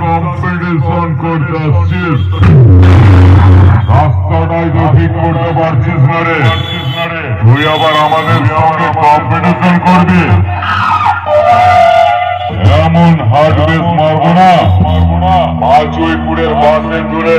Competition করতে আসছিস। রাস্তাটাই তো ঠিক করতে পারছিস না রে। তুই আবার আমাদের সঙ্গে করবি এমন হার্ড বেস মারবো না। মারবো না। পাঁচ উইপুরের বাসে দূরে।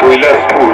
কৈলাসপুর কৈলাসপুর